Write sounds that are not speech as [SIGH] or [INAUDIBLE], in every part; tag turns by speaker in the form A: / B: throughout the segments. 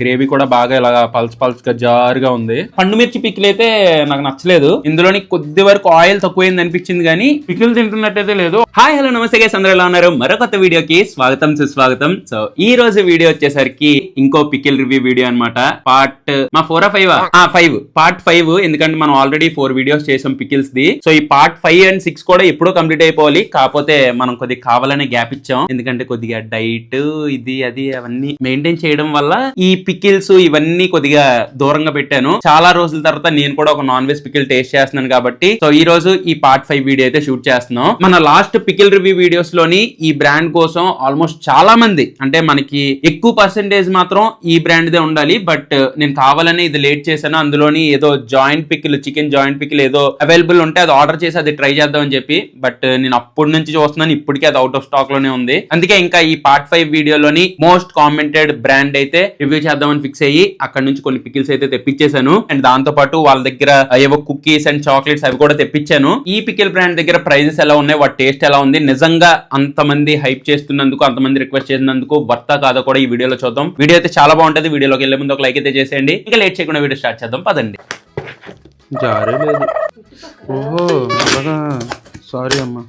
A: Gravy కూడా బాగా ఇలా పల్స్ పల్స్గా జారుగా ఉంది. పండు మిర్చి పికిల్ అయితే నాకు నచ్చలేదు. ఇందులోని కొద్ది వరకు ఆయిల్ తక్కువైంది అనిపించింది కానీ పికిల్ తింటున్నట్టయితే లేదు. హాయ్ హలో నమస్తే గేస్ అందరూ ఎలా ఉన్నారు? మరో కొత్త వీడియోకి స్వాగతం సుస్వాగతం. సో ఈ రోజు వీడియో వచ్చేసరికి ఇంకో పికిల్ రివ్యూ వీడియో అన్నమాట. పార్ట్ మా four five? Five. Part five ఎందుకంటే మనం ఆల్రెడీ ఫోర్ వీడియోస్ చేసాం పికిల్స్ ది సో ఈ పార్ట్ ఫైవ్ అండ్ సిక్స్ కూడా ఎప్పుడో కంప్లీట్ అయిపోవాలి. కాకపోతే మనం కొద్దిగా కావాలనే గ్యాప్ ఇచ్చాం. ఎందుకంటే కొద్దిగా డైట్ ఇది అది అవన్నీ మెయింటైన్ చేయడం వల్ల ఈ పికిల్స్ ఇవన్నీ కొద్దిగా దూరంగా పెట్టాను. చాలా రోజుల తర్వాత నేను కూడా ఒక నాన్ వెజ్ పికిల్ టేస్ట్ చేస్తున్నాను కాబట్టి సో ఈ రోజు ఈ పార్ట్ ఫైవ్ వీడియో అయితే షూట్ చేస్తున్నాం. మన లాస్ట్ పికిల్ రివ్యూ వీడియోస్లోని ఈ బ్రాండ్ కోసం ఆల్మోస్ట్ చాలా మంది అంటే మనకి ఎక్కువ పర్సెంటేజ్ మాత్రం ఈ బ్రాండ్ దే ఉండాలి. బట్ నేను కావాలని ఇది లేట్ చేశాను. అందులోని ఏదో joint pickle chicken joint pickle ఏదో అవైలబుల్ ఉంటే అది ఆర్డర్ చేసి అది ట్రై చేద్దాం అని చెప్పి బట్ నేను అప్పటి నుంచి చూస్తున్నాను. ఇప్పటికే అది అవుట్ ఆఫ్ స్టాక్లోనే ఉంది. అందుకే ఇంకా ఈ పార్ట్ ఫైవ్ వీడియోలోని మోస్ట్ కామెంటెడ్ బ్రాండ్ అయితే రివ్యూ చేద్దామని ఫిక్స్ అయ్యి అక్కడ నుంచి కొన్ని పికిల్స్ అయితే తెప్పించేశాను. అండ్ దాంతో పాటు వాళ్ళ దగ్గర ఏవో కుకీస్ అండ్ చాక్లెట్స్ అవి కూడా తెప్పించాను. ఈ పికిల్ బ్రాండ్ దగ్గర ప్రైజెస్ ఎలా ఉన్నాయి వాటి టేస్ట్ ఎలా ఉంది నిజంగా అంతమంది హైప్ చేస్తున్నందుకు అంతమంది రిక్వెస్ట్ చేసినందుకు వర్తా కాదో కూడా ఈ వీడియోలో చూద్దాం. వీడియో అయితే చాలా బాగుంటది వీడియోలోకి వెళ్ళే ముందు ఒక లైక్ అయితే చేసేయండి. ఇంకా లేట్ చేయకుండా వీడియో స్టార్ట్ చేద్దాం పదండి. జారే లేదు. ఓహో సారీ అమ్మా.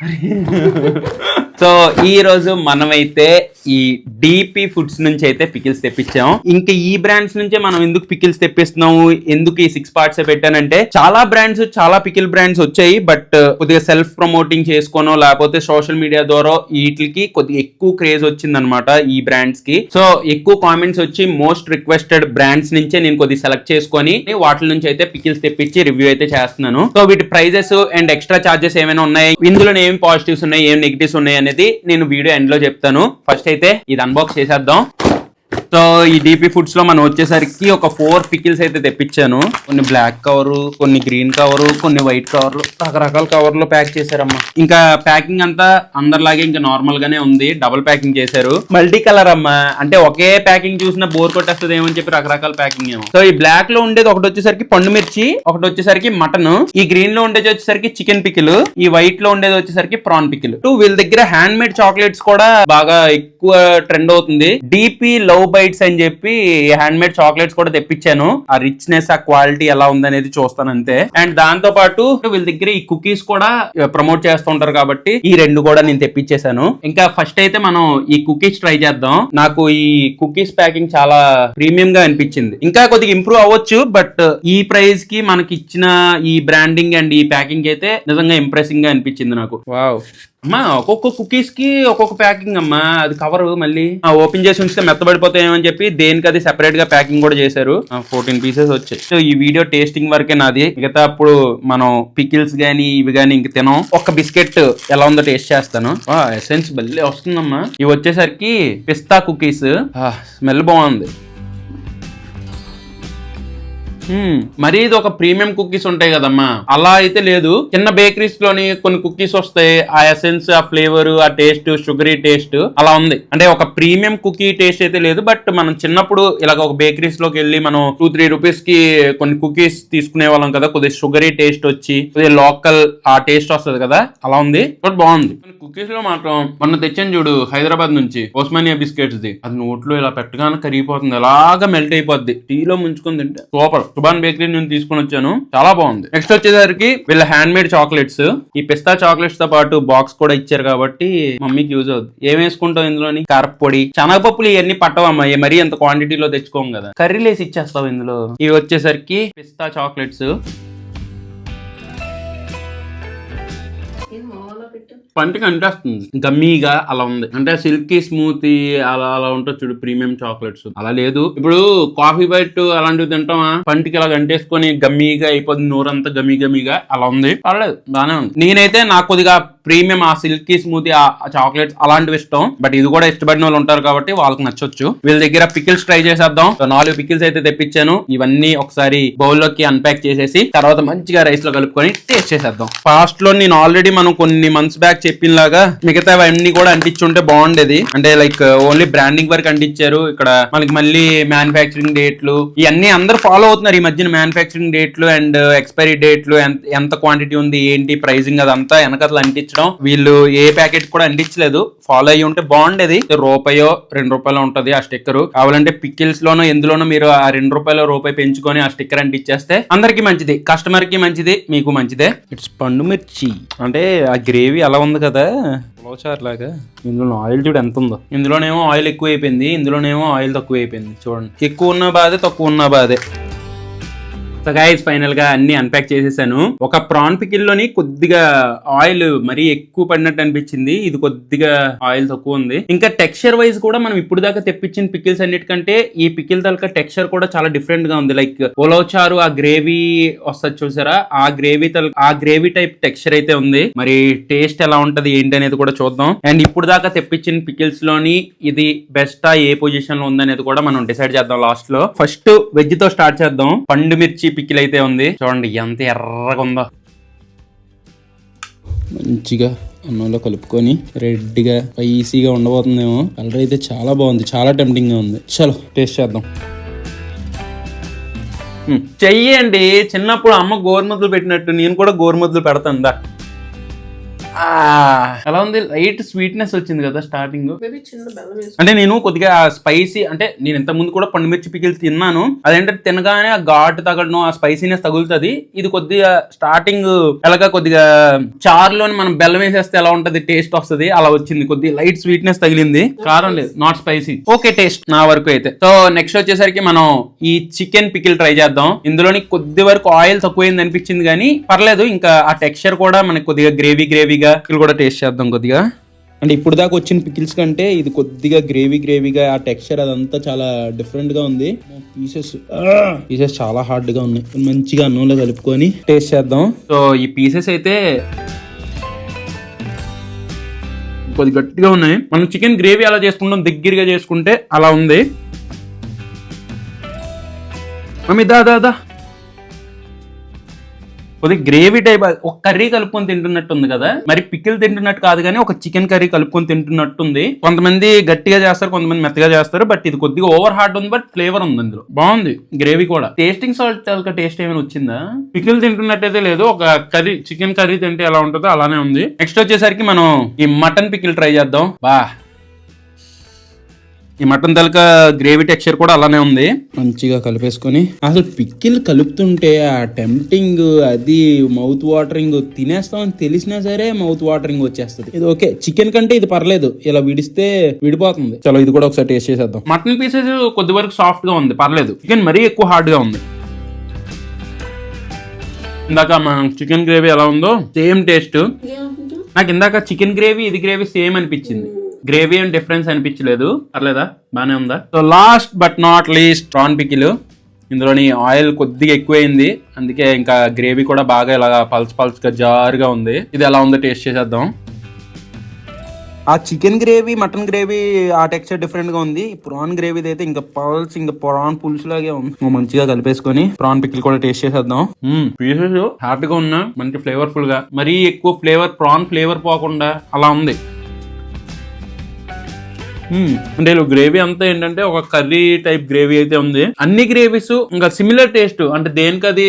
A: [LAUGHS] సో ఈ రోజు మనమైతే ఈ డిపి ఫుడ్స్ నుంచి అయితే పికిల్స్ తెప్పించాం. ఇంకా ఈ బ్రాండ్స్ నుంచే మనం ఎందుకు పికిల్స్ తెప్పిస్తున్నాము? ఎందుకు ఈ సిక్స్ పార్ట్స్ పెట్టానంటే చాలా బ్రాండ్స్ చాలా పికిల్ బ్రాండ్స్ వచ్చాయి. బట్ uh, కొద్దిగా సెల్ఫ్ ప్రమోటింగ్ చేసుకోనో లేకపోతే సోషల్ మీడియా ద్వారా వీటికి కొద్దిగా ఎక్కువ క్రేజ్ వచ్చిందనమాట ఈ బ్రాండ్స్కి. సో ఎక్కువ కామెంట్స్ వచ్చి మోస్ట్ రిక్వెస్టెడ్ బ్రాండ్స్ నుంచే నేను కొద్దిగా సెలెక్ట్ చేసుకొని వాటి నుంచి అయితే పికిల్స్ తెప్పించి రివ్యూ అయితే చేస్తున్నాను. సో వీటి ప్రైజెస్ అండ్ ఎక్స్ట్రా చార్జెస్ ఏమైనా ఉన్నాయి? ఇందులో ఏం పాజిటివ్స్ ఉన్నాయి? ఏం నెగిటివ్స్ ఉన్నాయి? అనేది నేను వీడియో ఎండ్లో చెప్తాను. ఫస్ట్ అయితే ఇది అన్బాక్స్ చేసేద్దాం. సో ఈ డిపి ఫుడ్స్లో మనం వచ్చేసరికి ఒక ఫోర్ పికిల్స్ అయితే తెప్పించాను. కొన్ని బ్లాక్ కవర్ కొన్ని గ్రీన్ కవర్ కొన్ని వైట్ కవర్లు రకరకాల కవర్లో ప్యాక్ చేశారమ్మా. ఇంకా ప్యాకింగ్ అంతా అందరిలాగే ఇంకా నార్మల్ గానే ఉంది. డబుల్ ప్యాకింగ్ చేశారు. మల్టీ కలర్ అమ్మా. అంటే ఒకే ప్యాకింగ్ చూసినా బోర్ కొట్టేస్తుంది ఏమని చెప్పి రకరకాల ప్యాకింగ్ ఏమో. సో ఈ బ్లాక్లో ఉండేది ఒకటి వచ్చేసరికి పండు మిర్చి ఒకటి వచ్చేసరికి మటన్. ఈ గ్రీన్లో ఉండేది వచ్చేసరికి చికెన్ పికిల్ ఈ వైట్లో ఉండేది వచ్చేసరికి ప్రాన్ పికిల్ వీళ్ళ దగ్గర హ్యాండ్ మేడ్ చాక్లెట్స్ కూడా బాగా ఎక్కువ ట్రెండ్ అవుతుంది. డిపి లవ్ బైట్స్ అని చెప్పి హ్యాండ్ మేడ్ చాక్లెట్స్ కూడా తెప్పించాను. ఆ రిచ్నెస్ ఆ క్వాలిటీ ఎలా ఉందనేది చూస్తాను అంతే. అండ్ దాంతో పాటు వీళ్ళ దగ్గర ఈ కుకీస్ కూడా ప్రమోట్ చేస్తుంటారు కాబట్టి ఈ రెండు కూడా నేను తెప్పించేశాను. ఇంకా ఫస్ట్ అయితే మనం ఈ కుకీస్ ట్రై చేద్దాం. నాకు ఈ కుకీస్ ప్యాకింగ్ చాలా ప్రీమియం గా అనిపించింది. ఇంకా కొద్దిగా ఇంప్రూవ్ అవ్వచ్చు బట్ ఈ ప్రైస్కి మనకి ఇచ్చిన ఈ బ్రాండింగ్ అండ్ ఈ ప్యాకింగ్ అయితే నిజంగా ఇంప్రెసింగ్గా అనిపించింది నాకు. వావ్ అమ్మా ఒక్కొక్క కుకీస్కి ఒక్కొక్క ప్యాకింగ్ అమ్మా. అది కవర్ మళ్ళీ. ఓపెన్ చేసి ఉంచితే మెత్తబడిపోతాయేమని చెప్పి దేనికి అది సెపరేట్గా ప్యాకింగ్ కూడా చేశారు. ఫోర్టీన్ పీసెస్ వచ్చాయి. సో ఈ వీడియో టేస్టింగ్ వరకే నాది. మిగతా అప్పుడు మనం పికిల్స్ గానీ ఇవి గానీ ఇంక తినం. ఒక బిస్కెట్ ఎలా ఉందో టేస్ట్ చేస్తాను. ఎసెన్స్ బల్లి వస్తుందమ్మా. ఇవి వచ్చేసరికి పిస్తా కుకీస్ స్మెల్ బాగుంది. మరీ ఇది ఒక ప్రీమియం కుకీస్ ఉంటాయి కదమ్మా. అలా అయితే లేదు. చిన్న బేకరీస్లోని కొన్ని కుకీస్ వస్తాయి. ఆ ఎసెన్స్ ఆ ఫ్లేవర్ ఆ టేస్ట్ షుగరీ టేస్ట్ అలా ఉంది. అంటే ఒక ప్రీమియం కుకీ టేస్ట్ అయితే లేదు. బట్ మనం చిన్నప్పుడు ఇలాగ ఒక బేకరీస్లోకి వెళ్ళి మనం టూ త్రీ రూపీస్కి కొన్ని కుకీస్ తీసుకునే వాళ్ళం కదా. కొద్దిగా షుగరీ టేస్ట్ వచ్చి కొద్దిగా లోకల్ ఆ టేస్ట్ వస్తుంది కదా. అలా ఉంది. బట్ బాగుంది. కుకీస్లో మాత్రం మొన్న తెచ్చాను చూడు హైదరాబాద్ నుంచి ఓస్మానియా బిస్కెట్స్ ది అది నోట్లో ఇలా పెట్టగానే కరిగిపోతుంది. అలాగా మెల్ట్ అయిపోద్ది. టీలో ముంచుకుని తింటే సూపర్. సుబాన్ బేకరీ నేను తీసుకొని వచ్చాను. చాలా బాగుంది. నెక్స్ట్ వచ్చేసరికి వీళ్ళ హ్యాండ్ మేడ్ చాక్లెట్స్ ఈ పిస్తా చాక్లెట్స్తో పాటు బాక్స్ కూడా ఇచ్చారు కాబట్టి మమ్మీకి యూజ్ అవుతుంది ఏం వేసుకుంటావు ఇందులోని? కారపొడి శనగపప్పులు ఇవన్నీ పట్టవమ్మా. మరీ అంత క్వాంటిటీలో తెచ్చుకోం కదా. కర్రీలు వేసి ఇచ్చేస్తావు ఇందులో. ఇవి వచ్చేసరికి పిస్తా చాక్లెట్స్ పంటకి అంటేస్తుంది. గమ్మీగా అలా ఉంది. అంటే సిల్కీ స్మూతీ అలా అలా ఉంటుంది చూడు ప్రీమియం చాక్లెట్స్. అలా లేదు. ఇప్పుడు కాఫీ బైట్ అలాంటివి తింటామా? పంటికి ఇలా అంటేసుకొని గమ్మీగా అయిపోతుంది నోరంతా గమ్మీ గమ్మీగా అలా ఉంది. పర్లేదు బానే ఉంది. నేనైతే నాకు కొద్దిగా ప్రీమియం ఆ సిల్కీ స్మూతీ ఆ చాక్లెట్స్ అలాంటివి ఇష్టం. బట్ ఇది కూడా ఇష్టపడిన వాళ్ళు ఉంటారు కాబట్టి వాళ్ళకి నచ్చొచ్చు. వీళ్ళ దగ్గర పికిల్స్ ట్రై చేసేద్దాం. నాలుగు పికిల్స్ అయితే తెప్పించాను. ఇవన్నీ ఒకసారి బౌల్లోకి అన్పాక్ చేసేసి తర్వాత మంచిగా రైస్లో కలుపుకొని టేస్ట్ చేసేద్దాం. ఫాస్ట్లో నేను ఆల్రెడీ మనం కొన్ని మంత్స్ బ్యాక్ చెప్పిన లాగా మిగతా అన్ని కూడా అంటించుంటే బాగుండేది. అంటే లైక్ ఓన్లీ బ్రాండింగ్ వరకు అంటించారు. ఇక్కడ మనకి మళ్ళీ మ్యానుఫాక్చరింగ్ డేట్లు ఇవన్నీ అందరూ ఫాలో అవుతున్నారు ఈ మధ్యన మ్యానుఫ్యాక్చరింగ్ డేట్లు అండ్ ఎక్స్పైరీ డేట్లు ఎంత ఎంత క్వాంటిటీ ఉంది ఏంటి ప్రైసింగ్ అదంతా వెనకతలు అంటించడం. వీళ్ళు ఏ ప్యాకెట్ కూడా అంటించలేదు. ఫాలో అయ్యి ఉంటే బాగుండేది. రూపాయో రెండు రూపాయలు ఉంటది ఆ స్టిక్కర్. కావాలంటే పిక్కిల్స్ లోనో ఎందులోనో మీరు ఆ రెండు రూపాయలు రూపాయి పెంచుకొని ఆ స్టిక్కర్ అంటించేస్తే అందరికి మంచిది. కస్టమర్కి మంచిది మీకు మంచిదే. ఇట్స్ పండు మిర్చి. అంటే ఆ గ్రేవీ అలా ఉంది కదా. పులవచారు లాగా. ఇందులో ఆయిల్ చూడు ఎంత ఉందో. ఇందులోనేమో ఆయిల్ ఎక్కువ అయిపోయింది ఇందులోనేమో ఆయిల్ తక్కువ అయిపోయింది చూడండి. ఎక్కువ ఉన్న బాధే తక్కువ ఉన్న బాధే. సో గైస్ ఫైనల్గా అన్ని అన్పాక్ చేసేసాను. ఒక ప్రాన్ పికిల్లోని కొద్దిగా ఆయిల్ మరీ ఎక్కువ పడినట్టు అనిపించింది. ఇది కొద్దిగా ఆయిల్ తక్కువ ఉంది. ఇంకా టెక్స్చర్ వైజ్ కూడా మనం ఇప్పుడు దాకా తెప్పించిన పికిల్స్ అన్నిటికంటే ఈ పికిల్ తలక టెక్స్చర్ కూడా చాలా డిఫరెంట్గా ఉంది. లైక్ ఉలవచారు ఆ గ్రేవీ వస్తుంది చూసారా? ఆ గ్రేవీ తల ఆ గ్రేవీ టైప్ టెక్స్చర్ అయితే ఉంది. మరి టేస్ట్ ఎలా ఉంటది ఏంటి అనేది కూడా చూద్దాం. అండ్ ఇప్పుడు దాకా తెప్పించిన పికిల్స్లోని ఇది బెస్టా ఏ పొజిషన్లో ఉంది అనేది కూడా మనం డిసైడ్ చేద్దాం లాస్ట్లో. ఫస్ట్ వెజ్తో స్టార్ట్ చేద్దాం. పండు మిర్చి పికిల్ అయితే ఉంది. చూడండి ఎంత ఎర్రగా ఉందో. మంచిగా అన్నంలో కలుపుకొని రెడ్గా స్పైసీగా ఉండబోతుందేమో. కలర్ అయితే చాలా బాగుంది చాలా టెంప్టింగ్గా ఉంది. చలో టేస్ట్ చేద్దాం. చెయ్యండి. చిన్నప్పుడు అమ్మ గోరుముద్దలు పెట్టినట్టు నేను కూడా గోరుముద్దలు పెడతాను దా. ఎలా ఉంది? లైట్ స్వీట్నెస్ వచ్చింది కదా స్టార్టింగ్ అంటే నేను కొద్దిగా స్పైసీ అంటే నేను ఇంత ముందు కూడా పండు మిర్చి పికిల్ తిన్నాను. అదేంటంటే తినగానే ఆ ఘాటు తగలడం ఆ స్పైసీనెస్ తగులుతుంది. ఇది కొద్దిగా స్టార్టింగ్ ఎలాగా కొద్దిగా చారులోని మనం బెల్లం వేసేస్తే ఎలా ఉంటది? టేస్ట్ వస్తది. అలా వచ్చింది. కొద్దిగా లైట్ స్వీట్నెస్ తగిలింది. కారం లేదు. నాట్ స్పైసీ ఓకే టేస్ట్ నా వరకు అయితే. సో నెక్స్ట్ వచ్చేసరికి మనం ఈ చికెన్ పికిల్ ట్రై చేద్దాం. ఇందులోని కొద్ది వరకు ఆయిల్ తక్కువైంది అనిపించింది కానీ పర్లేదు. ఇంకా ఆ టెక్స్చర్ కూడా మనకి కొద్దిగా గ్రేవీ గ్రేవీగా పికిల్ కూడా టేస్ట్ చేద్దాం కొద్దిగా. అంటే ఇప్పుడు దాకా వచ్చిన పికిల్స్ కంటే ఇది కొద్దిగా గ్రేవీ గ్రేవీగా ఆ టెక్స్చర్ అదంతా చాలా డిఫరెంట్గా ఉంది. పీసెస్ పీసెస్ చాలా హార్డ్గా ఉన్నాయి. మంచిగా అన్నంలో కలుపుకొని టేస్ట్ చేద్దాం. సో ఈ పీసెస్ అయితే కొద్ది గట్టిగా ఉన్నాయి. మనం చికెన్ గ్రేవీ అలా చేసుకుంటాం దగ్గరగా చేసుకుంటే అలా ఉంది. మమ్మీ దా దా దా. కొద్దిగా గ్రేవీ టైప్ ఒక కర్రీ కలుపుకొని తింటున్నట్టు ఉంది కదా. మరి పికిల్ తింటున్నట్టు కాదు కానీ ఒక చికెన్ కర్రీ కలుపుకొని తింటున్నట్టు ఉంది కొంతమంది గట్టిగా చేస్తారు కొంతమంది మెత్తగా చేస్తారు బట్ ఇది కొద్దిగా ఓవర్ హార్డ్ ఉంది బట్ ఫ్లేవర్ ఉంది అందులో బాగుంది గ్రేవీ కూడా. టేస్టింగ్ సాల్ట్ తలక టేస్ట్ ఏమైనా వచ్చిందా? పికిల్ తింటున్నట్టయితే లేదు ఒక కర్రీ చికెన్ కర్రీ తింటే ఎలా ఉంటుందో అలానే ఉంది. నెక్స్ట్ వచ్చేసరికి మనం ఈ మటన్ పికిల్ ట్రై చేద్దాం. బా. ఈ మటన్ తలక గ్రేవీ టెక్స్చర్ కూడా అలానే ఉంది. మంచిగా కలిపేసుకొని అసలు పిక్కిల్ కలుపుతుంటే ఆ టెంప్టింగ్ అది మౌత్ వాటరింగ్ తినేస్తామని తెలిసినా సరే మౌత్ వాటరింగ్ వచ్చేస్తుంది. ఇది ఓకే చికెన్ కంటే ఇది పర్లేదు. ఇలా విడిస్తే విడిపోతుంది. చలో ఇది కూడా ఒకసారి టేస్ట్ చేసేద్దాం. మటన్ పీసెస్ కొద్ది వరకు సాఫ్ట్గా ఉంది పర్లేదు. చికెన్ మరీ ఎక్కువ హార్డ్గా ఉంది. ఇందాక మన చికెన్ గ్రేవీ ఎలా ఉందో సేమ్ టేస్ట్. నాకు ఇందాక చికెన్ గ్రేవీ ఇది గ్రేవీ సేమ్ అనిపించింది. గ్రేవీ అండ్ డిఫరెన్స్ అనిపించలేదు. పర్లేదా? బానే ఉందా? So last but not least prawn pickle ఇందులోని ఆయిల్ కొద్దిగా ఎక్కువైంది. అందుకే ఇంకా గ్రేవీ కూడా బాగా ఇలా పల్స్ పల్స్గా జారుగా ఉంది. ఇది ఎలా ఉందో టేస్ట్ చేసేద్దాం. ఆ చికెన్ గ్రేవీ మటన్ గ్రేవీ ఆ టెక్స్చర్ డిఫరెంట్గా ఉంది. ప్రాన్ గ్రేవీ అయితే ఇంకా పల్స్ ఇంకా ప్రాన్ పులుసు లాగే ఉంది. మంచిగా కలిపేసుకొని ప్రాన్ పికిల్ కూడా టేస్ట్ చేసేద్దాం. పీసెస్ హార్డ్గా ఉన్నా మంచి ఫ్లేవర్ఫుల్గా. మరీ ఎక్కువ ఫ్లేవర్ ప్రాన్ ఫ్లేవర్ పోకుండా అలా ఉంది. Hmm. అంటే గ్రేవీ అంతా ఏంటంటే ఒక కర్రీ టైప్ గ్రేవీ అయితే ఉంది. అన్ని గ్రేవీస్ ఇంకా సిమిలర్ టేస్ట్ అంటే దేనికి అది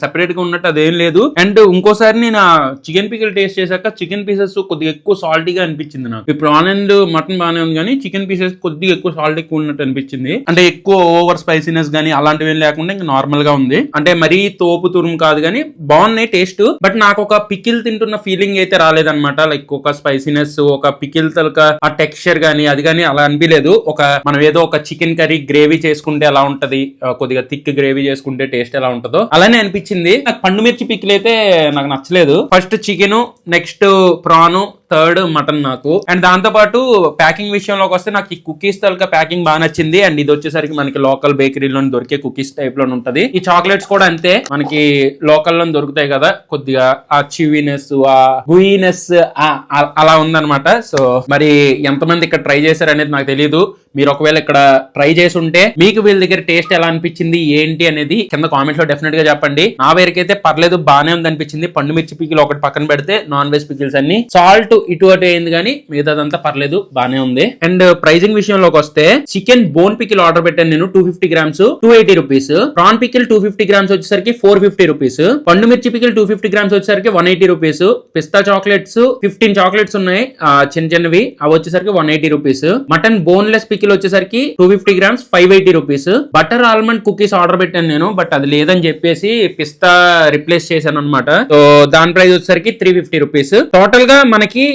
A: సెపరేట్ uh, గా ఉన్నట్టు అదేం లేదు. అండ్ ఇంకోసారి నేను చికెన్ పికిల్ టేస్ట్ చేశాక చికెన్ పీసెస్ కొద్దిగా ఎక్కువ సాల్టీగా అనిపించింది నాకు. ఇప్పుడు ప్రాన్ అండ్ మటన్ బాగానే ఉంది కానీ చికెన్ పీసెస్ కొద్దిగా ఎక్కువ సాల్ట్ ఎక్కువ ఉన్నట్టు అనిపించింది. అంటే ఎక్కువ ఓవర్ స్పైసీనెస్ గానీ అలాంటివి ఏం లేకుండా ఇంకా నార్మల్గా ఉంది. అంటే మరీ తోపు తురుము కాదు కానీ బాగున్నాయి టేస్ట్ బట్ నాకు ఒక పికిల్ తింటున్న ఫీలింగ్ అయితే రాలేదన్నమాట. లైక్ ఒక స్పైసీనెస్ ఒక పికిల్ తలక ఆ టెక్స్చర్ గానీ అది కానీ అలా అనిపించలేదు ఒక మనం ఏదో ఒక చికెన్ కర్రీ గ్రేవీ చేసుకుంటే ఎలా ఉంటది? కొద్దిగా థిక్ గ్రేవీ చేసుకుంటే టేస్ట్ ఎలా ఉంటుందో. అలానే అనిపించింది. నాకు పండు మిర్చి పిక్లు అయితే నాకు నచ్చలేదు. First chicken next prawn third mutton నాకు. అండ్ దాంతో పాటు ప్యాకింగ్ విషయంలోకి వస్తే నాకు ఈ కుకీస్ తలక ప్యాకింగ్ బాగా నచ్చింది. అండ్ ఇది వచ్చేసరికి మనకి లోకల్ బేకరీలో దొరికే కుకీస్ టైప్లో ఉంటది. ఈ చాక్లెట్స్ కూడా అంతే. మనకి లోకల్లో దొరుకుతాయి కదా. కొద్దిగా ఆ చివీనెస్ ఆ గుయినెస్ అలా ఉందన్నమాట. సో మరి ఎంతమంది ఇక్కడ ట్రై చేశారు అనేది నాకు తెలియదు మీరు ఒకవేళ ఇక్కడ ట్రై చేసి ఉంటే మీకు వీళ్ళ దగ్గర టేస్ట్ ఎలా అనిపించింది ఏంటి అనేది కింద కామెంట్స్లో డెఫినెట్గా చెప్పండి. నా వేరకైతే అయితే పర్లేదు బానే ఉంది అనిపించింది. పండు మిర్చి పికిల్ ఒకటి పక్కన పెడితే నాన్ వెజ్ పికిల్స్ అన్ని. సాల్ట్ ఇటు అటు అయింది కానీ మిగతాదంతా పర్లేదు బానే ఉంది. అండ్ ప్రైజింగ్ విషయంలోకి వస్తే చికెన్ బోన్ పికిల్ ఆర్డర్ పెట్టాను నేను two fifty grams two eighty rupees prawn pickle two fifty grams వచ్చేసరికి ఫోర్ ఫిఫ్టీ రూపీస్ పండు మిర్చి పికిల్ టూ ఫిఫ్టీ గ్రామ్స్ వచ్చేసరికి వన్ ఎయిటీ రూపీస్ పిస్తా చాక్లెట్స్ ఫిఫ్టీన్ చాక్లెట్స్ ఉన్నాయి. ఆ, చిన్న చిన్నవి అవి వచ్చేసరికి one eighty rupees mutton boneless pickle వచ్చేసరికి two fifty grams five eighty rupees butter almond cookies order పెట్టాను నేను బట్ అది లేదని చెప్పేసి పిస్తా రిప్లేస్ చేశాను అనమాట సో దాని ప్రైస్ వచ్చేసరికి త్రీ ఫిఫ్టీ రూపీస్ టోటల్గా మనకి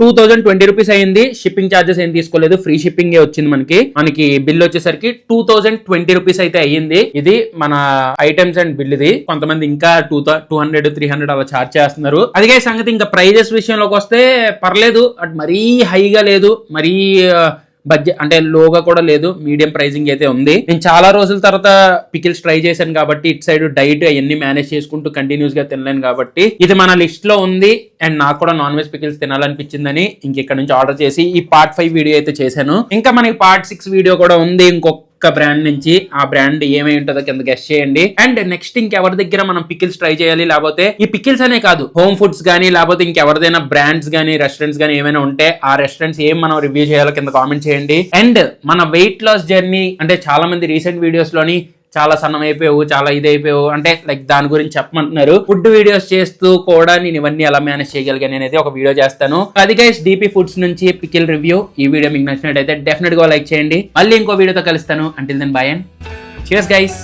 A: టూ థౌజండ్ ట్వంటీ రూపీస్ అయింది. షిప్పింగ్ చార్జెస్ ఏం తీసుకోలేదు. ఫ్రీ షిప్పింగ్ వచ్చింది మనకి. మనకి బిల్ వచ్చేసరికి టూ థౌజండ్ ట్వంటీ రూపీస్ అయితే అయ్యింది. ఇది మన ఐటమ్స్ అండ్ బిల్ ఇది. కొంతమంది ఇంకా two two hundred three hundred అలా చార్జ్ చేస్తున్నారు. అదిగే సంగతి ఇంకా ప్రైజెస్ విషయంలోకి వస్తే పర్లేదు. అట్ మరీ హైగా లేదు. మరీ బడ్జెట్ అంటే లోగా కూడా లేదు మీడియం ప్రైజింగ్ అయితే ఉంది. నేను చాలా రోజుల తర్వాత పికిల్స్ ట్రై చేశాను కాబట్టి ఇటు సైడ్ డైట్ అవన్నీ మేనేజ్ చేసుకుంటూ కంటిన్యూస్గా తినలేను కాబట్టి ఇది మన లిస్ట్లో ఉంది. అండ్ నాకు కూడా నాన్ వెజ్ పికిల్స్ తినాలనిపించిందని ఇంక ఇక్కడ నుంచి ఆర్డర్ చేసి ఈ పార్ట్ ఫైవ్ వీడియో అయితే చేశాను. ఇంకా మనకి పార్ట్ సిక్స్ వీడియో కూడా ఉంది. ఇంకొక బ్రాండ్ నుంచి ఆ బ్రాండ్ ఏమై ఉంటుందో కింద గెస్ట్ చేయండి. అండ్ నెక్స్ట్ ఇంకెవరి దగ్గర మనం పికిల్స్ ట్రై చేయాలి? లేకపోతే ఈ పికిల్స్ అనే కాదు హోమ్ ఫుడ్స్ కానీ లేకపోతే ఇంకెవరిదైనా బ్రాండ్స్ కానీ రెస్టారెంట్స్ కానీ ఏమైనా ఉంటే ఆ రెస్టారెంట్స్ ఏం మనం రివ్యూ చేయాలో కింద కామెంట్ చేయండి. అండ్ మన వెయిట్ లాస్ జర్నీ అంటే చాలా మంది రీసెంట్ వీడియోస్లోని చాలా సన్నం అయిపోయావు చాలా ఇది అయిపోయావు అంటే లైక్ దాని గురించి చెప్పమంటున్నారు. ఫుడ్ వీడియోస్ చేస్తూ కూడా నేను ఇవన్నీ ఎలా మేనేజ్ చేయగలిగాను అనేది ఒక వీడియో చేస్తాను. అది గైస్ డీపీ ఫుడ్స్ నుంచి పికిల్ రివ్యూ ఈ వీడియో మీకు నచ్చినట్టయితే డెఫినెట్గా లైక్ చేయండి. మళ్ళీ ఇంకో వీడియోతో కలుస్తాను. అంటిల్ దెన్ బాయ్ అండ్ చేస్ గైస్